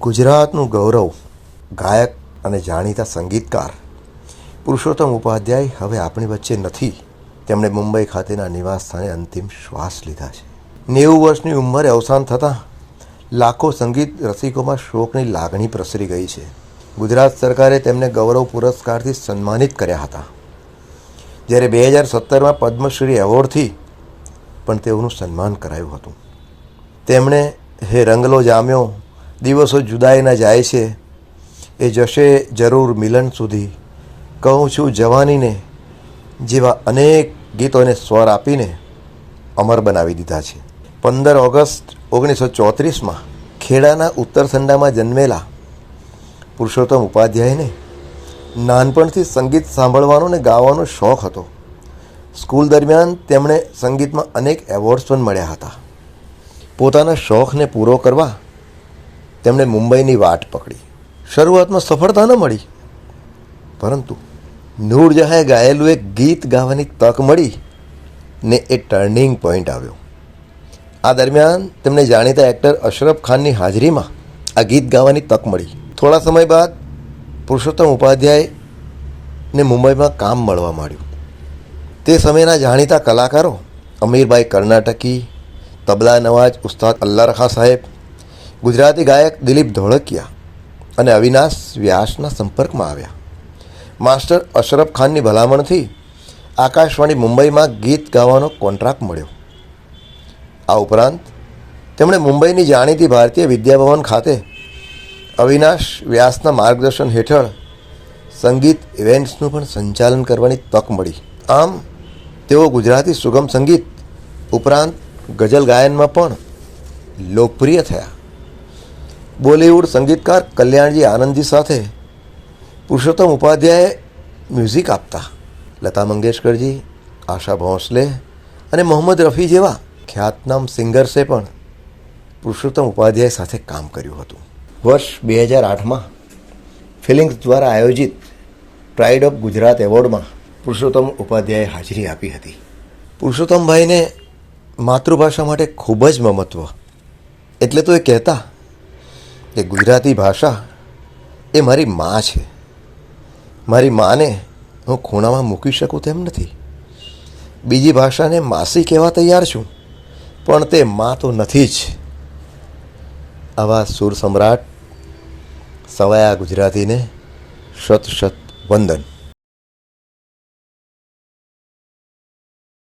ગુજરાતનું ગૌરવ, ગાયક અને જાણીતા સંગીતકાર. પુરુષોત્તમ ઉપાધ્યાય હવે આપણી વચ્ચે નથી. તેમણે મુંબઈ ખાતેના નિવાસ સ્થાને અંતિમ શ્વાસ લીધા છે. નેવું વર્ષની ઉંમરે અવસાન થતાં લાખો સંગીત રસિકોમાં શોકની લાગણી પ્રસરી ગઈ છે. ગુજરાત સરકારે તેમને ગૌરવ પુરસ્કારથી સન્માનિત કર્યા હતા. જ્યારે બે હજાર સત્તરમાં પદ્મશ્રી એવોર્ડથી પણ તેઓનું સન્માન કરાયું હતું. તેમણે હે રંગલો જામ્યો દિવસો જુદાઈના જાય છે. એ જશે જરૂર મિલન સુધી. કહું છું જવાનીને, જેવા અનેક ગીતોને સ્વર આપીને અમર બનાવી દીધા છે. પંદર ઓગસ્ટ ઓગણીસો ચોત્રીસમાં ખેડાના ઉત્તરસંડામાં જન્મેલા પુરુષોત્તમ ઉપાધ્યાયને નાનપણથી સંગીત સાંભળવાનો ને ગાવાનો શોખ હતો. સ્કૂલ દરમિયાન તેમણે સંગીતમાં અનેક એવોર્ડ્સ પણ મળ્યા હતા. પોતાના શોખને પૂરો કરવા તેમણે મુંબઈની વાટ પકડી. શરૂઆતમાં સફળતા ન મળી. પરંતુ નૂરજહાંએ ગાયેલું એક ગીત ગાવાની તક મળી ને એ ટર્નિંગ પોઈન્ટ આવ્યો. આ દરમિયાન તેમને જાણીતા એક્ટર અશરફ ખાનની હાજરીમાં આ ગીત ગાવાની તક મળી. થોડા સમય બાદ પુરુષોત્તમ ઉપાધ્યાયને મુંબઈમાં કામ મળવા માંડ્યું. તે સમયના જાણીતા કલાકારો અમીરભાઈ કર્ણાટકી, તબલા નવાજ, ઉસ્તાદ અલ્લારખા સાહેબ ગુજરાતી ગાયક દિલીપ ધોળકિયા અને અવિનાશ વ્યાસના સંપર્કમાં આવ્યા. માસ્ટર અશરફ ખાનની ભલામણથી આકાશવાણી મુંબઈમાં ગીત ગાવાનો કોન્ટ્રાક્ટ મળ્યો. આ ઉપરાંત તેમણે મુંબઈની જાણીતી ભારતીય વિદ્યાભવન ખાતે અવિનાશ વ્યાસના માર્ગદર્શન હેઠળ સંગીત ઇવેન્ટ્સનું પણ સંચાલન કરવાની તક મળી. આમ, તેઓ ગુજરાતી સુગમ સંગીત ઉપરાંત ગઝલ ગાયનમાં પણ લોકપ્રિય થયા. બોલિવૂડ સંગીતકાર કલ્યાણજી આનંદજી સાથે પુરુષોત્તમ ઉપાધ્યાયે મ્યુઝિક આપતા. લતા મંગેશકરજી, આશા ભોંસલે અને મોહમ્મદ રફી જેવા ખ્યાતનામ સિંગર્સે પણ પુરુષોત્તમ ઉપાધ્યાય સાથે કામ કર્યું હતું. વર્ષ બે હજાર આઠમાં ફિલિંગ્સ દ્વારા આયોજિત પ્રાઇડ ઓફ ગુજરાત એવોર્ડમાં પુરુષોત્તમ ઉપાધ્યાયે હાજરી આપી હતી. પુરુષોત્તમભાઈને માતૃભાષા માટે ખૂબ જ મમત્વ. એટલે તો એ કહેતા કે ગુજરાતી ભાષા એ મારી મા છે. મારી માને હું ખૂણામાં મૂકી શકું તેમ નથી. બીજી ભાષાને માસી કહેવા તૈયાર છું, પણ તે મા તો નથી જ. આવા સુર સમ્રાટ સવાયા ગુજરાતીને શત શત વંદન.